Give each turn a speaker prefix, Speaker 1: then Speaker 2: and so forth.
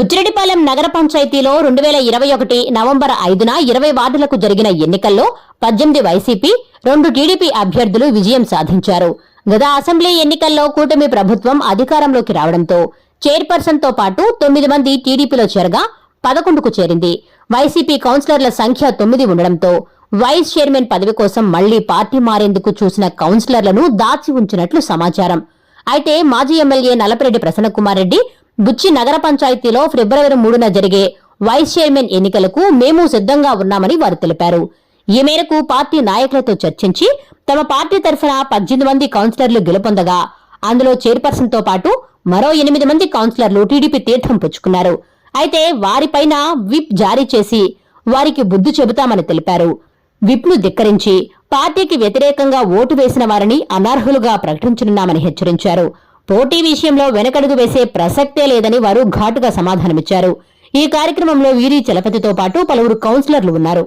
Speaker 1: బుచ్చిరెడ్డిపాలెం నగర పంచాయతీలో రెండు వేల ఇరవై ఒకటి నవంబర్ ఐదున ఇరవై వార్డులకు జరిగిన ఎన్నికల్లో పద్దెనిమిది వైసీపీ రెండు టీడీపీ అభ్యర్థులు విజయం సాధించారు. గత అసెంబ్లీ ఎన్నికల్లో కూటమి ప్రభుత్వం అధికారంలోకి రావడంతో చైర్పర్సన్తో పాటు తొమ్మిది మంది టీడీపీలో చేరగా పదకొండుకు చేరింది. వైసీపీ కౌన్సిలర్ల సంఖ్య తొమ్మిది ఉండడంతో వైస్ చైర్మన్ పదవి కోసం మళ్ళీ పార్టీ మారేందుకు చూసిన కౌన్సిలర్లను దాచి ఉంచినట్లు సమాచారం. అయితే మాజీ ఎమ్మెల్యే నలపరెడ్డి ప్రసన్నకుమార్ రెడ్డి బుచ్చి నగర పంచాయతీలో ఫిబ్రవరి మూడున జరిగే వైస్ చైర్మన్ ఎన్నికలకు మేము సిద్ధంగా ఉన్నామని వారు తెలిపారు. ఈ మేరకు పార్టీ నాయకులతో చర్చించి తమ పార్టీ తరఫున పద్దెనిమిది మంది కౌన్సిలర్లు గెలుపొందగా అందులో చైర్పర్సన్తో పాటు మరో ఎనిమిది మంది కౌన్సిలర్లు టీడీపీ తీర్థం పుచ్చుకున్నారు. అయితే వారిపైన విప్ జారీ చేసి వారికి బుద్ధి చెబుతామని తెలిపారు. విప్ను ధిక్కరించి పార్టీకి వ్యతిరేకంగా ఓటు వేసిన వారిని అనర్హులుగా ప్రకటించనున్నామని హెచ్చరించారు. పోటీ విషయంలో వెనకడుగు వేసే ప్రసక్తే లేదని వారు ఘాటుగా సమాధానమిచ్చారు. ఈ కార్యక్రమంలో వీరి చలపతితో పాటు పలువురు కౌన్సిలర్లు ఉన్నారు.